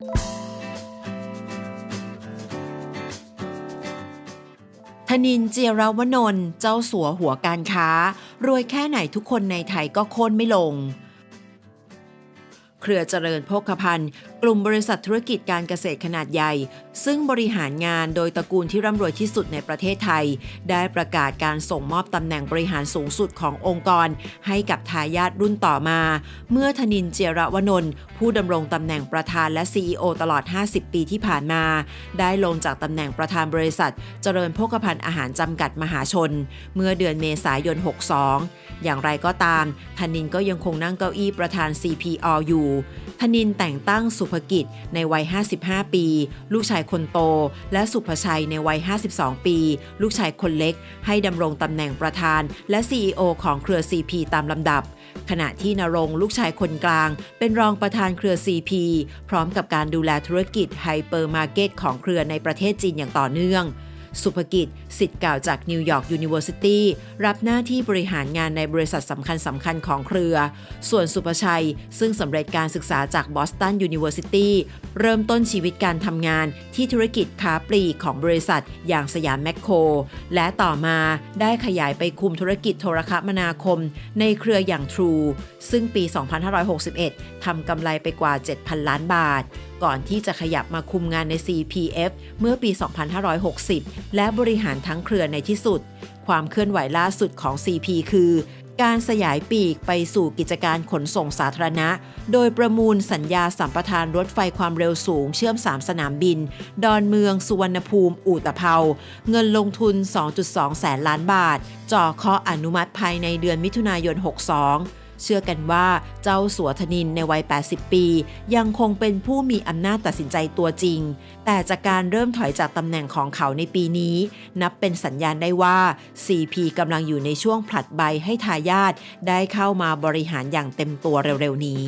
ธนินเจียรวนนท์เจ้าสัวหัวการค้า รวยแค่ไหนทุกคนในไทยก็โค่นไม่ลง เครือเจริญโภคภัณฑ์ กลุ่มบริษัทธุรกิจการเกษตรขนาดใหญ่ ซึ่งบริหารงานโดยตระกูลที่ร่ำรวยที่สุดในประเทศไทย ได้ประกาศการส่งมอบตำแหน่งบริหารสูงสุดขององค์กร ให้กับทายาทรุ่นต่อมา เมื่อธนินเจรวนนท์ผู้ดำรงตำแหน่งประธานและ CEO ตลอด 50 ปีที่ผ่านมา ได้ลงจากตำแหน่งประธานบริษัท เจริญโภคภัณฑ์อาหารจำกัดมหาชน เมื่อเดือนเมษายน 62 อย่างไรก็ตามธนินก็ยังคงนั่งเก้าอี้ประธาน CPO อยู่ธนินแต่งตั้งสุภกิจในวัย 55 ปี ลูกชายคนโต และสุภชัยในวัย 52 ปี ลูกชายคนเล็ก ให้ดำรงตำแหน่งประธาน และ CEO ของเครือ CP ตามลำดับ ขณะที่นรงลูกชายคนกลาง เป็นรองประธานเครือ CP พร้อมกับการดูแลธุรกิจไฮเปอร์มาร์เก็ตของเครือในประเทศจีนอย่างต่อเนื่อง สุภกิจสิทธิ์เก่าจากนิวยอร์กยูนิเวอร์ซิตี้รับหน้าที่บริหารงานในบริษัทสำคัญสำคัญของเครือ ส่วนสุภชัย ซึ่งสำเร็จการศึกษาจากบอสตันยูนิเวอร์ซิตี้เริ่มต้นชีวิตการทำงานที่ธุรกิจค้าปลีกของบริษัทอย่างสยามแมคโคร และต่อมาได้ขยายไปคุมธุรกิจโทรคมนาคม ในเครืออย่าง True ซึ่งปี 2561ทำกำไรไปกว่า 7,000 ล้านบาท ก่อนที่จะขยับมาคุมงานใน CPF เมื่อปี 2560 และบริหารทั้งเครือในที่สุด ความเคลื่อนไหวล่าสุดของ CP คือ การสยายปีกไปสู่กิจการขนส่งสาธารณะ โดยประมูลสัญญาสัมปทานรถไฟความเร็วสูงเชื่อม 3 สนามบิน ดอนเมือง สุวรรณภูมิ อู่ตะเภา เงินลงทุน 2.2 แสนล้านบาทจ่อเคาะอนุมัติภายในเดือนมิถุนายน 62 เชื่อกันว่าเจ้าสัวธนินในวัย 80 ปี ยังคงเป็นผู้มีอำนาจตัดสินใจตัวจริง แต่จากการเริ่มถอยจากตำแหน่งของเขาในปีนี้ นับเป็นสัญญาณได้ว่า CP กำลังอยู่ในช่วงผลัดใบให้ทายาทได้เข้ามาบริหารอย่างเต็มตัวเร็วๆนี้